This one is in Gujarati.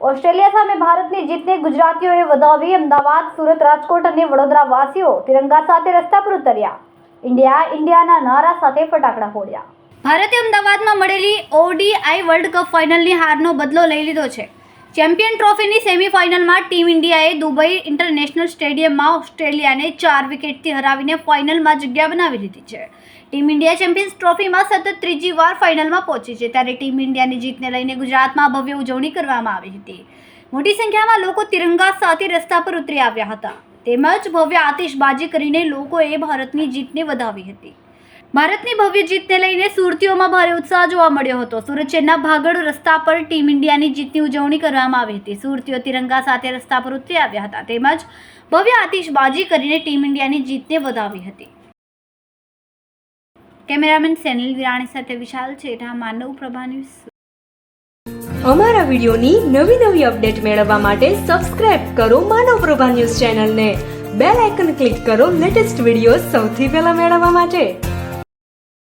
ઓસ્ટ્રેલિયા સામે ભારતની જીતને ગુજરાતીઓએ વધાવી અમદાવાદ, સુરત, રાજકોટ અને વડોદરા વાસીઓ તિરંગા સાથે રસ્તા પર ઉતર્યા. ઇન્ડિયા ઇન્ડિયાના નારા સાથે ફટાકડા ફોડ્યા. ભારતે અમદાવાદમાં મળેલી ઓડીઆઈ વર્લ્ડ કપ ફાઇનલની હારનો બદલો લઈ લીધો છે. ચેમ્પિયન ટ્રોફીની સેમીફાઇનલમાં ટીમ ઇન્ડિયાએ દુબઈ ઇન્ટરનેશનલ સ્ટેડિયમમાં ઓસ્ટ્રેલિયાને ચાર વિકેટથી હરાવીને ફાઇનલમાં જગ્યા બનાવી લીધી છે. ટીમ ઇન્ડિયા ચેમ્પિયન્સ ટ્રોફીમાં સતત ત્રીજી વાર ફાઇનલમાં પહોંચી છે, ત્યારે ટીમ ઇન્ડિયાની જીતને લઈને ગુજરાતમાં ભવ્ય ઉજવણી કરવામાં આવી હતી. મોટી સંખ્યામાં લોકો તિરંગા સાથે રસ્તા પર ઉતરી આવ્યા હતા. તેમજ ભવ્ય આતિશબાજી કરીને લોકોએ ભારતની જીતને વધાવી હતી. ભારતની ભવ્ય જીતને લઈને સુરતીઓમાં ભારે ઉત્સાહ જોવા મળ્યો હતો. સુરત શહેરના ભાગળ રસ્તા પર ટીમ ઇન્ડિયાની જીતની ઉજવણી કરવામાં આવી હતી. સુરતીઓ તિરંગા સાથે રસ્તા પર ઉતરી આવ્યા હતા. તેમજ ભવ્ય આતિશબાજી કરીને ટીમ ઇન્ડિયાની જીતને વધાવી હતી. કેમેરામેન સેનિલ વિરાણી સાથે વિશાલ છેઠા, માનવ પ્રભા ન્યૂઝ. અમારા વિડિયોની નવી નવી અપડેટ મેળવવા માટે સબસ્ક્રાઇબ કરો માનવ પ્રભા ન્યૂઝ ચેનલને. બેલ આઇકન ક્લિક કરો લેટેસ્ટ વીડિયો સૌથી પહેલા મેળવવા માટે.